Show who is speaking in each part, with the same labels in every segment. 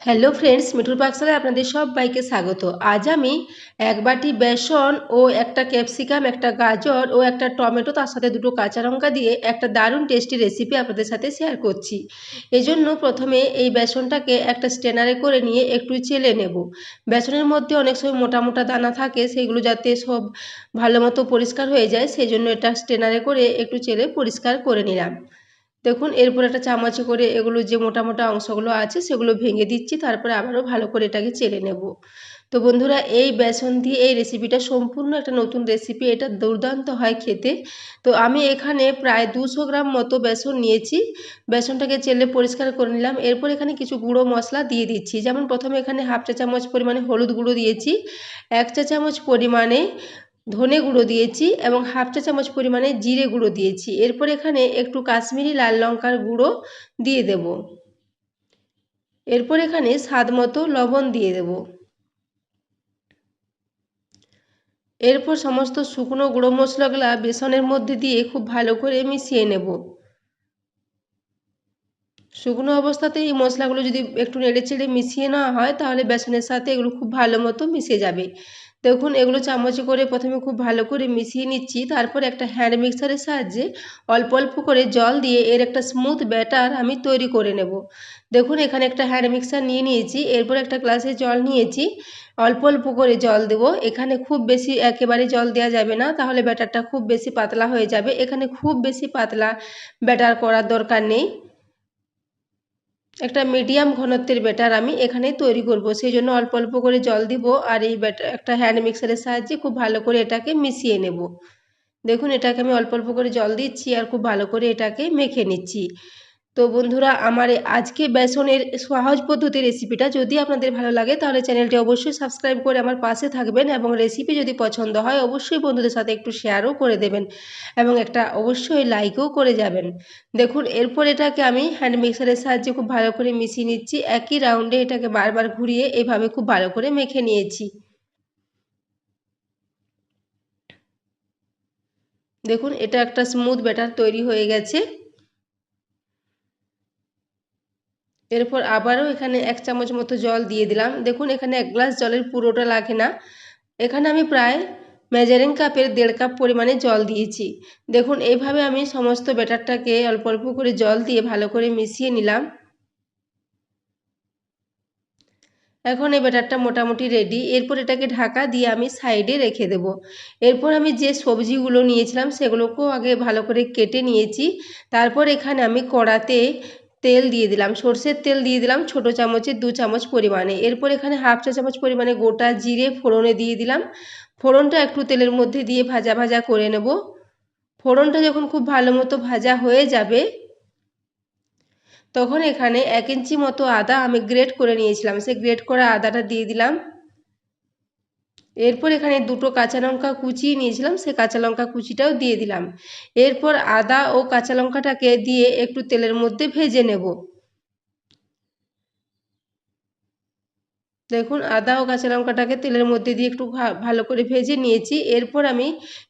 Speaker 1: Hello friends মিঠুর পাকশালায় আপনাদের সব বাইকে স্বাগত। আজ আমি এক বাটি বেসন ও একটা ক্যাপসিকাম, একটা গাজর ও একটা টমেটো, তার সাথে দুটো কাঁচা লঙ্কা দিয়ে একটা দারুণ টেস্টি রেসিপি আপনাদের সাথে শেয়ার করছি। এজন্য প্রথমে এই বেসনটাকে একটা স্টেনারে করে নিয়ে একটু চেলে নেব। বেসনের মধ্যে অনেক সময় মোটা মোটা দানা থাকে, সেগুলো যাতে সব ভালো মতো পরিষ্কার হয়ে যায় সেই জন্য এটা স্টেনারে করে একটু চেলে পরিষ্কার করে নিলাম। দেখুন, এরপর একটা চামচে করে এগুলো যে মোটা মোটা অংশগুলো আছে, সেগুলো ভেঙে দিচ্ছি, তারপরে আবারও ভালো করে এটাকে চেলে নেব। তো বন্ধুরা, এই বেসন দিয়ে এই রেসিপিটা সম্পূর্ণ একটা নতুন রেসিপি এটা দুর্দান্ত হয় খেতে। তো আমি এখানে প্রায় দুশো গ্রাম মতো বেসন নিয়েছি। বেসনটাকে চেলে পরিষ্কার করে নিলাম। এরপর এখানে কিছু গুঁড়ো মশলা দিয়ে দিচ্ছি। যেমন প্রথমে এখানে হাফ চা চামচ পরিমাণে হলুদ গুঁড়ো দিয়েছি। এক চা চামচ পরিমাণে ধনে গুঁড়ো দিয়েছি এবং হাফ চা চামচ পরিমাণে জিরে গুঁড়ো দিয়েছি। এরপর এখানে একটু কাশ্মীরি লাল লঙ্কার গুঁড়ো দিয়ে দেব। এরপর এখানে স্বাদ মতো লবণ দিয়ে দেব। এরপর সমস্ত শুকনো গুঁড়ো মশলাগুলা বেসনের মধ্যে দিয়ে খুব ভালো করে মিশিয়ে নেব। শুকনো অবস্থাতে এই মশলাগুলো যদি একটু নেড়ে চেড়ে মিশিয়ে নেওয়া হয়, তাহলে বেসনের সাথে এগুলো খুব ভালো মতো মিশে যাবে। দেখুন, এগুলো চামচে করে প্রথমে খুব ভালো করে মিশিয়ে নিচ্ছি। তারপর একটা হ্যান্ড মিক্সারের সাহায্যে অল্প অল্প করে জল দিয়ে এর একটা স্মুথ ব্যাটার আমি তৈরি করে নেব। দেখুন, এখানে একটা হ্যান্ড মিক্সার নিয়ে নিয়েছি। এরপর একটা গ্লাসে জল নিয়েছি। অল্প অল্প করে জল দেব। এখানে খুব বেশি একেবারে জল দেওয়া যাবে না, তাহলে ব্যাটারটা খুব বেশি পাতলা হয়ে যাবে। এখানে খুব বেশি পাতলা ব্যাটার করার দরকার নেই। একটা মিডিয়াম ঘনত্বের ব্যাটার আমি এখানেই তৈরি করব। সেই জন্য অল্প অল্প করে জল দিব আর এই ব্যাটার একটা হ্যান্ড মিক্সারের সাহায্যে খুব ভালো করে এটাকে মিশিয়ে নেব। দেখুন এটাকে আমি অল্প অল্প করে জল দিচ্ছি আর খুব ভালো করে এটাকে মেখে নিচ্ছি। তো বন্ধুরা, আমার আজকে বেসনের সহজ পদ্ধতির রেসিপিটা যদি আপনাদের ভালো লাগে, তাহলে চ্যানেলটি অবশ্যই সাবস্ক্রাইব করে আমার পাশে থাকবেন এবং রেসিপি যদি পছন্দ হয়, অবশ্যই বন্ধুদের সাথে একটু শেয়ারও করে দেবেন এবং একটা অবশ্যই লাইকও করে যাবেন। দেখুন, এরপর এটাকে আমি হ্যান্ড মিক্সারের সাহায্যে খুব ভালো করে মিশিয়ে নিচ্ছি। একই রাউন্ডে এটাকে বারবার ঘুরিয়ে এভাবে খুব ভালো করে মেখে নিয়েছি। দেখুন, এটা একটা স্মুথ ব্যাটার তৈরি হয়ে গেছে। এরপর আবারও এখানে এক চামচ মতো জল দিয়ে দিলাম। দেখুন, এখানে এক গ্লাস জলের পুরোটা লাগে না। এখানে আমি প্রায় মেজারিং কাপের দেড় কাপ পরিমাণে জল দিয়েছি। দেখুন এইভাবে আমি সমস্ত ব্যাটারটাকে অল্প অল্প করে জল দিয়ে ভালো করে মিশিয়ে নিলাম। এখন এই ব্যাটারটা মোটামুটি রেডি এরপর এটাকে ঢাকা দিয়ে আমি সাইডে রেখে দেব। এরপর আমি যে সবজিগুলো নিয়েছিলাম, সেগুলোকেও আগে ভালো করে কেটে নিয়েছি। তারপর এখানে আমি কড়াতে তেল দিয়ে দিলাম, সর্ষের তেল দিয়ে দিলাম, ছোট চামচের দু চামচ পরিমাণে। এরপর এখানে হাফ চা চামচ পরিমাণে গোটা জিরে ফোড়নে দিয়ে দিলাম। ফোড়নটা একটু তেলের মধ্যে দিয়ে ভাজা ভাজা করে নেব। ফোড়নটা যখন খুব ভালো মতো ভাজা হয়ে যাবে, তখন এখানে এক ইঞ্চি মতো আদা আমি গ্রেট করে নিয়েছিলাম। সেই গ্রেট করা আদাটা দিয়ে দিলাম। এরপর এখানে দুটো কাঁচা লঙ্কা কুচিয়ে নিয়েছিলাম, সে কাঁচা লঙ্কা কুচিটাও দিয়ে দিলাম। এরপর আদা ও কাঁচা লঙ্কাটাকে দিয়ে একটু তেলের মধ্যে ভেজে নেব। দেখুন, আদা ও কাঁচা লঙ্কাটাকে তেলের মধ্যে দিয়ে একটু ভালো করে ভেজে নিয়েছি। এরপর আমি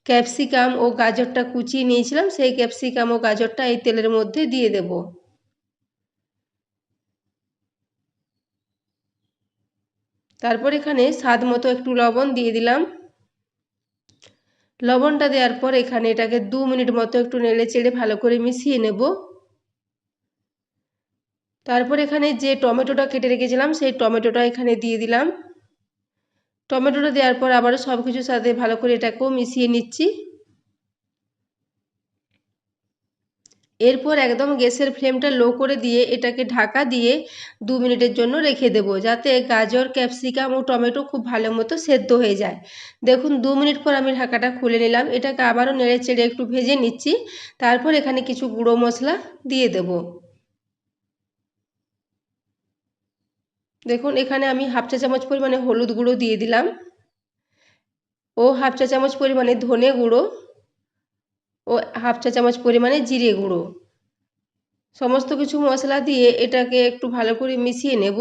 Speaker 1: ক্যাপসিকাম ও গাজরটা কুচিয়ে নিয়েছিলাম, সেই ক্যাপসিকাম ও গাজরটা এই তেলের মধ্যে দিয়ে দেবো। তারপর এখানে স্বাদ মতো একটু লবণ দিয়ে দিলাম। লবণটা দেওয়ার পর এখানে এটাকে দু মিনিট মতো একটু নেড়ে চেড়ে ভালো করে মিশিয়ে নেব। তারপর এখানে যে টমেটোটা কেটে রেখেছিলাম, সেই টমেটোটা এখানে দিয়ে দিলাম। টমেটোটা দেওয়ার পর আবারও সব কিছুর সাথে ভালো করে এটাকেও মিশিয়ে নিচ্ছি। এরপর একদম গ্যাসের ফ্লেমটা লো করে দিয়ে এটাকে ঢাকা দিয়ে দু মিনিটের জন্য রেখে দেব, যাতে গাজর, ক্যাপসিকাম ও টমেটো খুব ভালো মতো সেদ্ধ হয়ে যায়। দেখুন, দু মিনিট পর আমি ঢাকাটা খুলে নিলাম। এটাকে আবারও নেড়ে চেড়ে একটু ভেজে নিচ্ছি। তারপর এখানে কিছু গুঁড়ো মশলা দিয়ে দেব। দেখুন, এখানে আমি হাফ চা চামচ পরিমাণে হলুদ গুঁড়ো দিয়ে দিলাম। ও হাফ চা চামচ পরিমাণে ধনে গুঁড়ো ও হাফ চা চামচ পরিমাণে জিরে গুঁড়ো। সমস্ত কিছু মশলা দিয়ে এটাকে একটু ভালো করে মিশিয়ে নেব।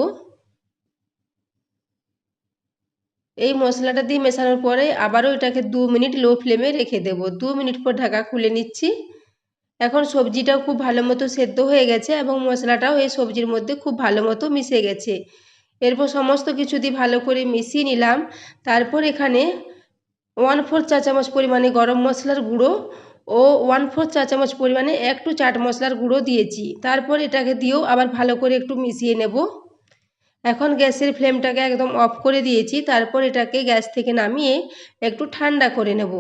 Speaker 1: এই মশলাটা দিয়ে মেশানোর পরে আবারও এটাকে দু মিনিট লো ফ্লেমে রেখে দেব। দু মিনিট পর ঢাকা খুলে নিচ্ছি। এখন সবজিটাও খুব ভালো মতো সেদ্ধ হয়ে গেছে এবং মশলাটাও এই সবজির মধ্যে খুব ভালো মতো মিশে গেছে। এরপর সমস্ত কিছু দিয়ে ভালো করে মিশিয়ে নিলাম। তারপর এখানে ওয়ান ফোর চা চামচ পরিমাণে গরম মশলার গুঁড়ো ও ওয়ান ফোর চা চামচ পরিমাণে একটু চাট মশলার গুঁড়ো দিয়েছি। তারপর এটাকে দিয়েও আবার ভালো করে একটু মিশিয়ে নেব। এখন গ্যাসের ফ্লেমটাকে একদম অফ করে দিয়েছি। তারপর এটাকে গ্যাস থেকে নামিয়ে একটু ঠান্ডা করে নেব।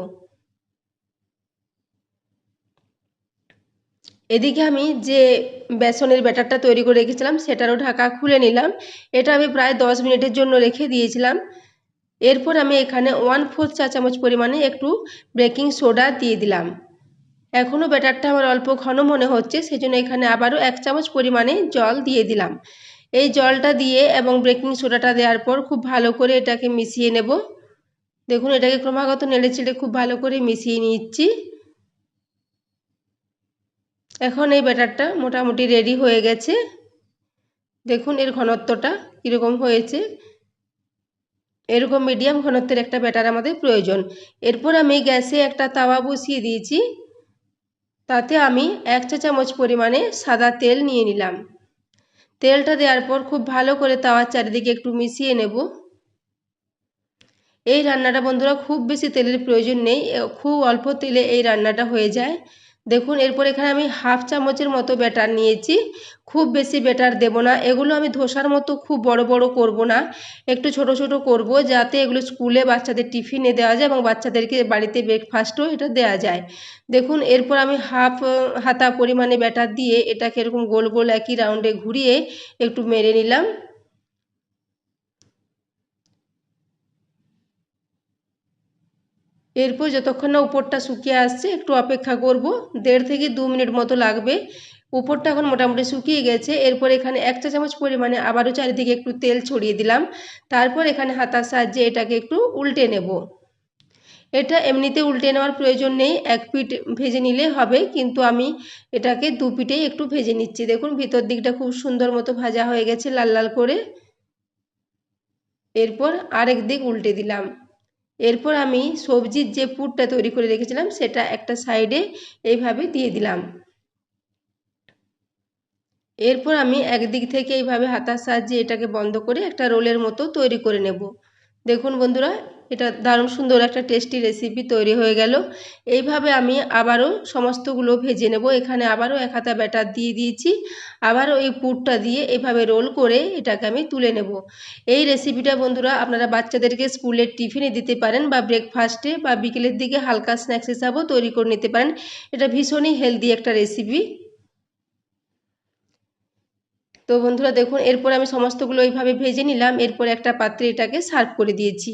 Speaker 1: এদিকে আমি যে বেসনের ব্যাটারটা তৈরি করে রেখেছিলাম, সেটারও ঢাকা খুলে নিলাম। এটা আমি প্রায় দশ মিনিটের জন্য রেখে দিয়েছিলাম। এরপর আমি এখানে ওয়ান ফোর্থ চা চামচ পরিমাণে একটু বেকিং সোডা দিয়ে দিলাম। এখনও ব্যাটারটা আমার অল্প ঘন মনে হচ্ছে, সেজন্য এখানে আবারও এক চামচ পরিমাণে জল দিয়ে দিলাম। এই জলটা দিয়ে এবং বেকিং সোডাটা দেওয়ার পর খুব ভালো করে এটাকে মিশিয়ে নেব। দেখুন, এটাকে ক্রমাগত নেড়ে চেড়ে খুব ভালো করে মিশিয়ে নিচ্ছি। এখন এই ব্যাটারটা মোটামুটি রেডি হয়ে গেছে। দেখুন, এর ঘনত্বটা কীরকম হয়েছে। এরকম মিডিয়াম ঘনত্বের একটা ব্যাটার আমাদের প্রয়োজন। এরপর আমি গ্যাসে একটা তাওয়া বসিয়ে দিয়েছি। তাতে আমি এক চা চামচ পরিমাণে সাদা তেল নিয়ে নিলাম। তেলটা দেওয়ার পর খুব ভালো করে তাওয়ার চারিদিকে একটু মিশিয়ে নেব। এই রান্নাটা বন্ধুরা খুব বেশি তেলের প্রয়োজন নেই খুব অল্প তেলে এই রান্নাটা হয়ে যায়। দেখুন, এরপর এখানে আমি হাফ চামচের মতো ব্যাটার নিয়েছি। খুব বেশি ব্যাটার দেব না। এগুলো আমি ধোসার মতো খুব বড় বড় করব না। একটু ছোট ছোট করব যাতে এগুলো স্কুলে বাচ্চাদের টিফিনে দেওয়া যায় এবং বাচ্চাদেরকে বাড়িতে ব্রেকফাস্টও এটা দেওয়া যায়। দেখুন, এরপর আমি হাফ, হাতা পরিমাণে ব্যাটার দিয়ে এটাকে এরকম গোল গোল একই রাউন্ডে ঘুরিয়ে একটু মেরে নিলাম। এরপর যতক্ষণ না উপরটা শুকিয়ে আসছে, একটু অপেক্ষা করব। দেড় থেকে দু মিনিট মতো লাগবে। উপরটা এখন মোটামুটি শুকিয়ে গেছে। এরপর এখানে এক চা চামচ পরিমাণে আবারও চারিদিকে একটু তেল ছড়িয়ে দিলাম। তারপর এখানে হাতার সাহায্যে এটাকে একটু উল্টে নেব। এটা এমনিতে উল্টে নেওয়ার প্রয়োজন নেই। এক পিঠ ভেজে নিলে হবে, কিন্তু আমি এটাকে দু পিঠেই একটু ভেজে নিচ্ছি। দেখুন, ভিতর দিকটা খুব সুন্দর মতো ভাজা হয়ে গেছে লাল লাল করে। এরপর আরেক দিক উল্টে দিলাম। এরপর আমি সবজির যে পুরটা তৈরি করে রেখেছিলাম, সেটা একটা সাইডে এইভাবে দিয়ে দিলাম। এরপর আমি একদিক থেকে এইভাবে হাতার সাহায্যে এটাকে বন্ধ করে একটা রোলের মতো তৈরি করে নেব। দেখুন বন্ধুরা এটা দারুণ সুন্দর একটা টেস্টি রেসিপি তৈরি হয়ে গেল। এইভাবে আমি আবারও সমস্তগুলো ভেজে নেব। এখানে আবারও এক হাতা ব্যাটার দিয়ে দিয়েছি। আবারও এই পুরটা দিয়ে এভাবে রোল করে এটাকে আমি তুলে নেব। এই রেসিপিটা বন্ধুরা আপনারা বাচ্চাদেরকে স্কুলের টিফিনে দিতে পারেন বা ব্রেকফাস্টে বা বিকেলের দিকে হালকা স্ন্যাক্স হিসাবেও তৈরি করে নিতে পারেন। এটা ভীষণই হেলদি একটা রেসিপি তো বন্ধুরা দেখুন, এরপর আমি সমস্তগুলো এইভাবে ভেজে নিলাম। এরপর একটা পাত্রে এটাকে সার্ভ করে দিয়েছি।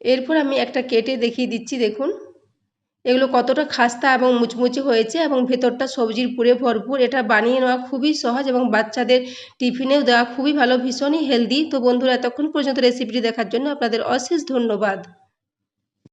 Speaker 1: এরপর আমি একটা কেটে দেখিয়ে দিচ্ছি, দেখুন। এগুলো কতটা খাস্তা এবং মুচমুচে হয়েছে এবং ভেতরটা সবজির পুরে ভরপুর। এটা বানিয়ে নেওয়া খুবই সহজ এবং বাচ্চাদের টিফিনেও দেওয়া খুবই ভালো, ভীষণই হেলদি। তো বন্ধুরা, এতক্ষণ পর্যন্ত রেসিপিটি দেখার জন্য আপনাদের অশেষ ধন্যবাদ।